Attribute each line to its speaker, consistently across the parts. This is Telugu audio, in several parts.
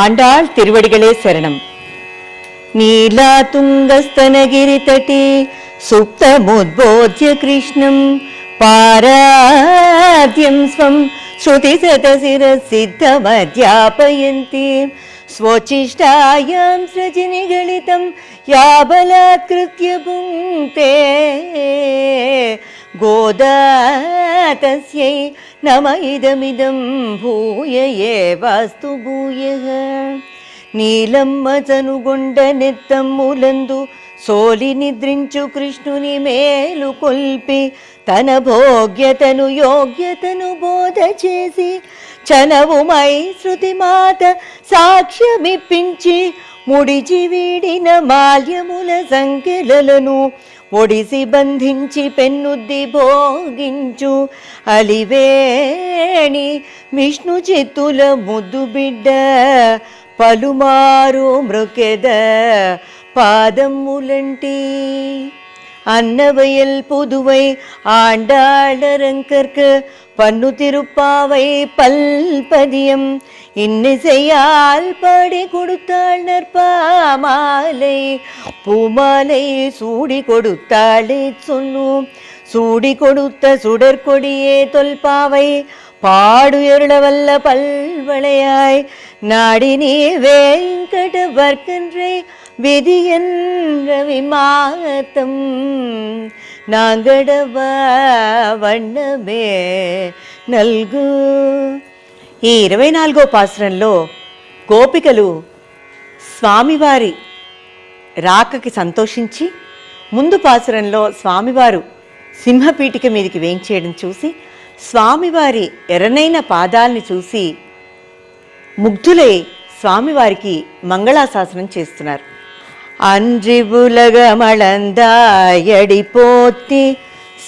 Speaker 1: ആണ്ടാൾ തിരുവടികളെ ശരണം. നീലാ തുങ്കസ്തനഗിരി തട്ടി സുപ്തമുദ്ബോധ്യ കൃഷ്ണം. പാരാദ്യം സ്വം ശ്രുതി സദസിരസിദ്ധമധ്യാപയന്തി സ്വചിഷ്ടായം സൃജിനി ഗണിതം യാബലാകൃത്യ నమ ఇదమిదం భూయ ఏ వాస్తు భూయ నీలమ్మ చనుగొండ నెత్తమ్ములందు సోలి నిద్రించు కృష్ణుని మేలు కొల్పి తన భోగ్యతను యోగ్యతను బోధ చేసి చనవుమై శృతి మాత సాక్ష్యమిప్పించి ముడిచి వీడిన మాల్యముల సంఖ్యలను ఒడిసి బంధించి పెన్నుద్ది భోగించు అలివేణి విష్ణు చిత్తుల ముద్దు బిడ్డ పలుమారు మృకెద పాదములంటి அன்னவயல் புதுவை ஆண்டாளரங்கற்கு பன்னு திருப்பாவை பல்பதியம் இன்னிசையால் படி கொடுத்தாள் நற்பாமாலை. பூமாலை சூடி கொடுத்தாளே சொல்லும். சூடி கொடுத்த சுடற்கொடியே தொல்பாவை. பாடுயர்ளவல்ல பல்வளையாய். நாடி நீ வேங்கட வர்க்கின்றே விதி என்ற விமாத்தம் நாங்கடவ வண்ணமே நல்கு ఈ ఇరవై నాలుగో పాసురంలో గోపికలు స్వామివారి రాకకి సంతోషించి ముందు పాసురంలో స్వామివారు సింహపీఠిక మీదకి వేంచేయడం చూసి స్వామివారి ఎర్రనైన పాదాల్ని చూసి ముగ్ధులై స్వామివారికి మంగళాశాసనం చేస్తున్నారు அன்றி உலகமளந்தாயடி போத்தி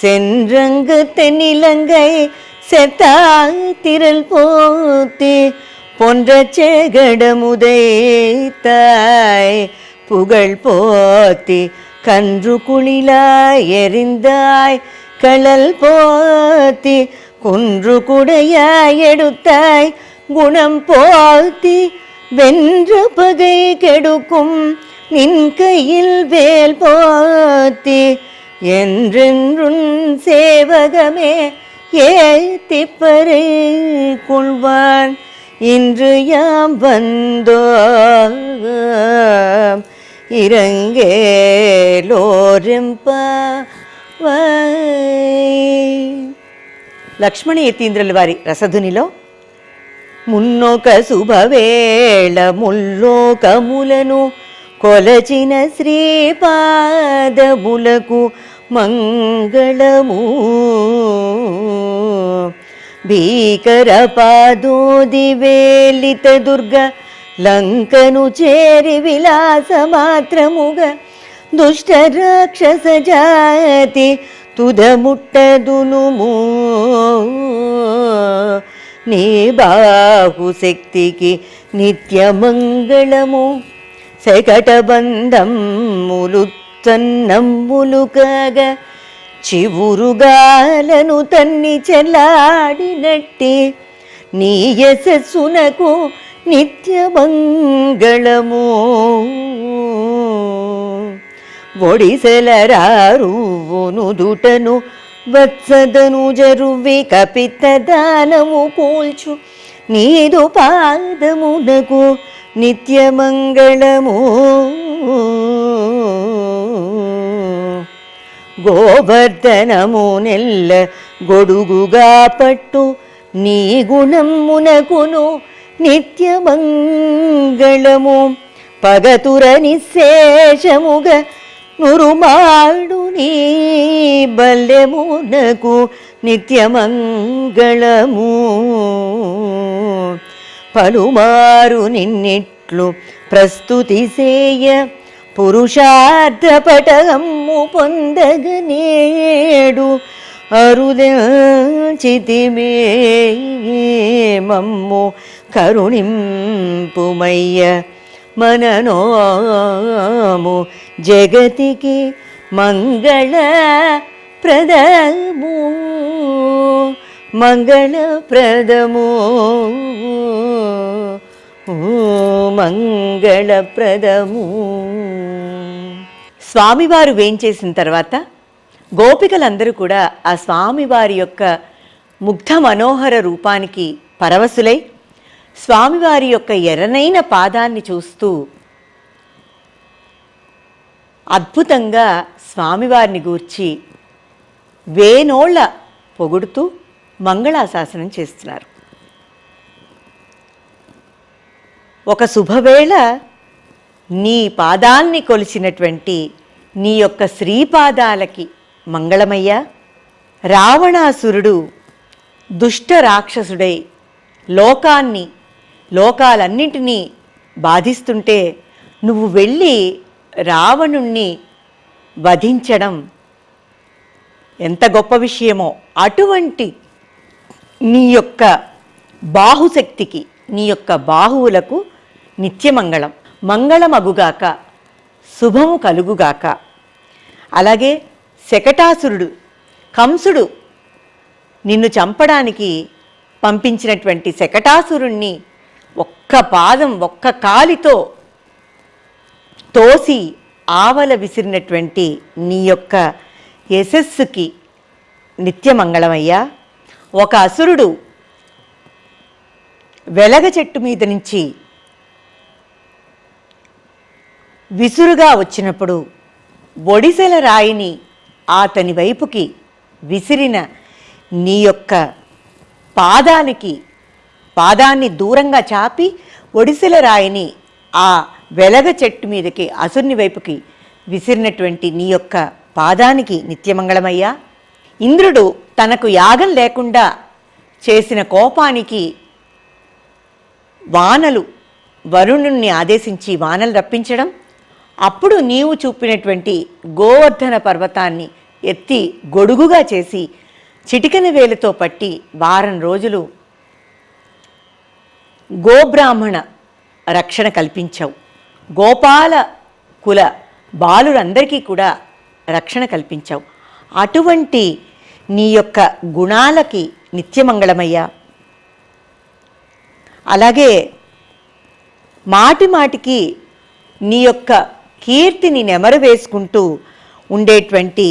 Speaker 1: சென்றங்கு தென்னிலங்கை செத்தால் திரள் போத்தி பொன்ற செகடமுதைத்தாய் புகழ் போத்தி கன்று குளிலாய் எரிந்தாய். களல் போத்தி குன்று குடையாய் எடுத்தாய். குணம் போத்தி வென்று பகை கெடுக்கும். நின் கையில் வேல் போத்தி என்றென்றும் சேவகமே ஏத்திப்பறை கொள்வான் இன்று யாம் வந்தோம் ఇరంగేలోరింప లక్ష్మణ యతీంద్రుల వారి రసధునిలో మున్నొక శుభవేళ ముల్లోకములను కొలచిన శ్రీపాదములకు మంగళము భీకర పాదోది వేలిత దుర్గ లంకను చేరి విలాస మాత్రముగ దుష్ట రాక్షస జాతి తుదముట్టదునుము నీ బాహు శక్తికి నిత్యమంగళము. శకట బంధములు తన్నమ్ములు కాగా చివురుగాలను తన్ని చెల్లాడినట్టి నీ యశస్సునకు నిత్యమంగళము. ఒడిసెలరారువును దుటను వత్సదను జరువి కపిత దానము కూల్చు నీదు పాదమునకు నిత్యమంగళము. గోవర్ధనము నెల్ల గొడుగుగా పట్టు. నీ గుణమునకును నిత్యమంగళము పగతుర నిశేషముగా నురుమాడు నీ బల్యమునకు నిత్యమంగళము పలుమారు నిన్నిట్లు ప్రస్తుతి చేయ పురుషార్థపటము పొందగనేడు అరుదచితిమే మమ్ము కరుణింపుమయ్య మననోము జగతికి మంగళ ప్రదము. మంగళ ప్రదము. మంగళప్రదము. స్వామివారు వేయించేసిన తర్వాత గోపికలందరూ కూడా ఆ స్వామివారి యొక్క ముగ్ధ మనోహర రూపానికి పరవశులై స్వామివారి యొక్క ఎర్రనైన పాదాన్ని చూస్తూ అద్భుతంగా స్వామివారిని గూర్చి వేనోళ్ళ పొగుడుతూ మంగళాశాసనం చేస్తున్నారు. ఒక శుభవేళ నీ పాదాల్ని కొలిచినటువంటి నీ యొక్క శ్రీపాదాలకి మంగళమయ్యా. రావణాసురుడు దుష్ట రాక్షసుడై లోకాన్ని లోకాలన్నింటినీ బాధిస్తుంటే నువ్వు వెళ్ళి రావణుణ్ణి వధించడం ఎంత గొప్ప విషయమో. అటువంటి నీ యొక్క బాహుశక్తికి నీ యొక్క బాహువులకు నిత్యమంగళం. మంగళమగుగాక శుభము కలుగుగాక. అలాగే శకటాసురుడు కంసుడు నిన్ను చంపడానికి పంపించినటువంటి శకటాసురుణ్ణి ఒక్క పాదం ఒక్క కాలితో తోసి ఆవల విసిరినటువంటి నీ యొక్క యశస్సుకి నిత్యమంగళమయ్యా. ఒక అసురుడు వెలగ చెట్టు మీద నుంచి విసురుగా వచ్చినప్పుడు ఒడిసెల రాయిని అతని వైపుకి విసిరిన నీ యొక్క పాదానికి పాదాన్ని దూరంగా చాపి ఒడిసెల రాయిని ఆ వెలగ చెట్టు మీదకి అసుర్ని వైపుకి విసిరినటువంటి నీ యొక్క పాదానికి నిత్యమంగళమయ్యా. ఇంద్రుడు తనకు యాగం లేకుండా చేసిన కోపానికి వానలు వరుణుణ్ణి ఆదేశించి వానలు రప్పించడం అప్పుడు నీవు చూపినటువంటి గోవర్ధన పర్వతాన్ని ఎత్తి గొడుగుగా చేసి చిటికని వేలుతో పట్టి వారం రోజులు గోబ్రాహ్మణ రక్షణ కల్పించావు. గోపాల కుల బాలురందరికీ కూడా రక్షణ కల్పించావు. అటువంటి నీ యొక్క గుణాలకి నిత్యమంగళమయ్యా. అలాగే మాటి మాటికి నీ యొక్క కీర్తిని నెమరు వేసుకుంటూ ఉండేటువంటి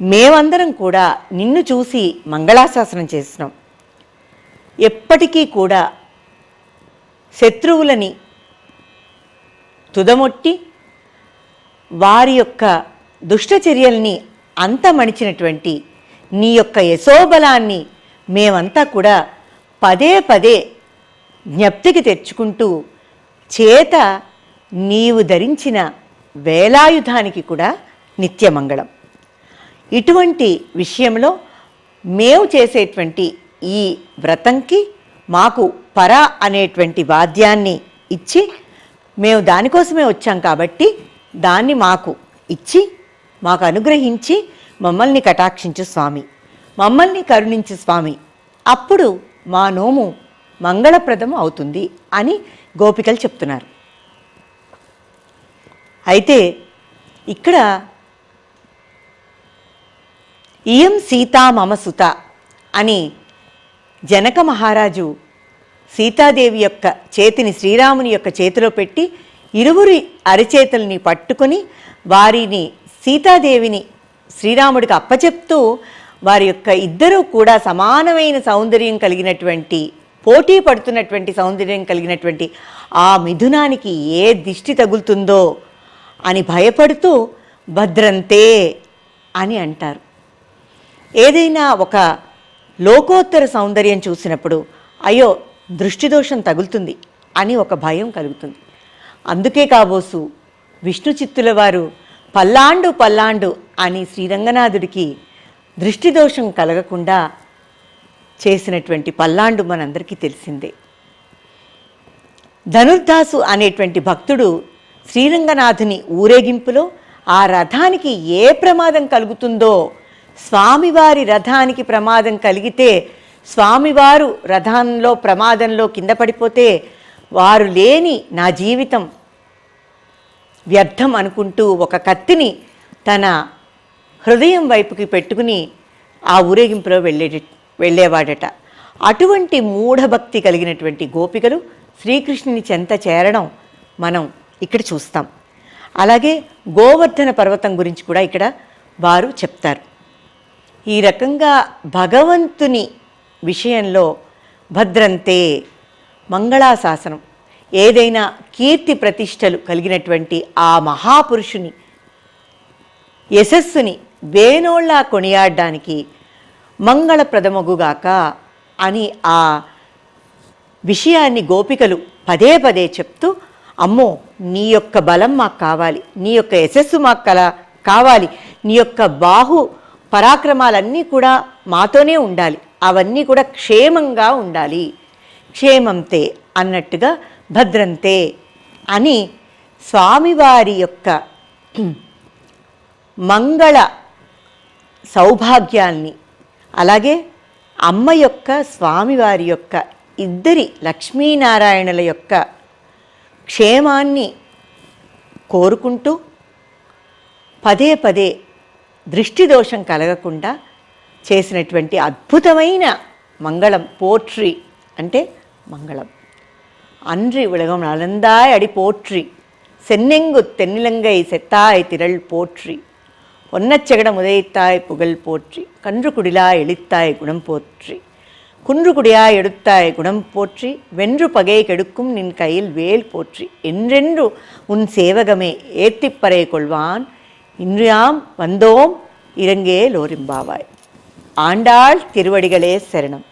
Speaker 1: మేమందరం కూడా నిన్ను చూసి మంగళాశాసనం చేసినాం. ఎప్పటికీ కూడా శత్రువులని తుదమొట్టి వారి యొక్క దుష్టచర్యల్ని అంతమణిచినటువంటి నీ యొక్క యశోబలాన్ని మేమంతా కూడా పదే పదే జ్ఞప్తికి తెచ్చుకుంటూ చేత నీవు ధరించిన వేలాయుధానికి కూడా నిత్యమంగళం. ఇటువంటి విషయంలో మేము చేసేటువంటి ఈ వ్రతంకి మాకు పర అనేటువంటి వాద్యాన్ని ఇచ్చి మేము దానికోసమే వచ్చాం కాబట్టి దాన్ని మాకు ఇచ్చి మాకు అనుగ్రహించి మమ్మల్ని కటాక్షించు స్వామి. మమ్మల్ని కరుణించు స్వామి. అప్పుడు మా నోము మంగళప్రదం అవుతుంది అని గోపికలు చెప్తున్నారు. అయితే ఇక్కడ ఇయం సీతా మమ సుత అని జనక మహారాజు సీతాదేవి యొక్క చేతిని శ్రీరాముని యొక్క చేతిలో పెట్టి ఇరువురి అరిచేతుల్ని పట్టుకొని వారిని సీతాదేవిని శ్రీరాముడికి అప్పచెప్తూ వారి యొక్క ఇద్దరూ కూడా సమానమైన సౌందర్యం కలిగినటువంటి పోటీ పడుతున్నటువంటి సౌందర్యం కలిగినటువంటి ఆ మిథునానికి ఏ దిష్టి తగులుతుందో అని భయపడుతూ భద్రంతే అని అంటారు. ఏదైనా ఒక లోకోత్తర సౌందర్యం చూసినప్పుడు అయ్యో దృష్టిదోషం తగులుతుంది అని ఒక భయం కలుగుతుంది. అందుకే కాబోసు విష్ణు చిత్తుల వారు పల్లాండు పల్లాండు అని శ్రీరంగనాథుడికి దృష్టిదోషం కలగకుండా చేసినటువంటి పల్లాండు మనందరికీ తెలిసిందే. ధనుర్దాసు అనేటువంటి భక్తుడు శ్రీరంగనాథుని ఊరేగింపులో ఆ రథానికి ఏ ప్రమాదం కలుగుతుందో స్వామివారి రథానికి ప్రమాదం కలిగితే స్వామివారు రథంలో ప్రమాదంలో కింద పడిపోతే వారు లేని నా జీవితం వ్యర్థం అనుకుంటూ ఒక కత్తిని తన హృదయం వైపుకి పెట్టుకుని ఆ ఊరేగింపులో వెళ్ళే వెళ్ళేవాడట. అటువంటి మూఢభక్తి కలిగినటువంటి గోపికలు శ్రీకృష్ణుని చెంత చేరడం మనం ఇక్కడ చూస్తాం. అలాగే గోవర్ధన పర్వతం గురించి కూడా ఇక్కడ వారు చెప్తారు. ఈ రకంగా భగవంతుని విషయంలో భద్రంతే మంగళాశాసనం ఏదైనా కీర్తి ప్రతిష్టలు కలిగినటువంటి ఆ మహాపురుషుని యశస్సుని వేనోళ్ళ కొనియాడడానికి మంగళప్రదమగుగాక అని ఆ విషయాన్ని గోపికలు పదే పదే చెప్తూ అమ్మో నీ యొక్క బలం మాకు కావాలి నీ యొక్క యశస్సు మాకు కల కావాలి నీ యొక్క బాహు పరాక్రమాలన్నీ కూడా మాతోనే ఉండాలి అవన్నీ కూడా క్షేమంగా ఉండాలి. క్షేమంతే అన్నట్టుగా భద్రంతే అని స్వామివారి యొక్క మంగళ సౌభాగ్యాల్ని అలాగే అమ్మ యొక్క స్వామివారి యొక్క ఇద్దరి లక్ష్మీనారాయణుల యొక్క క్షేమాన్ని కోరుకుంటూ పదే పదే దృష్టి దోషం కలగకుండా చేసినటువంటి అద్భుతమైన మంగళం పోట్రీ అంటే మంగళం அன்றி உலகம் நலந்தாய் அடி போற்றி சென்னெங்கு தென்னிலங்கை செத்தாய் திரள் போற்றி பொன்னச்சகட உதைத்தாய் புகழ் போற்றி கன்று குடிலாய் எழுத்தாய் குணம் போற்றி. குன்று குடியாய் எடுத்தாய் குணம் போற்றி வென்று பகை கெடுக்கும் நின் கையில் வேல் போற்றி. என்றென்று உன் சேவகமே ஏத்திப்பறை கொள்வான். இன்று யாம் வந்தோம் இறங்கே லோரிம்பாவாய். ஆண்டாள் திருவடிகளே சரணம்.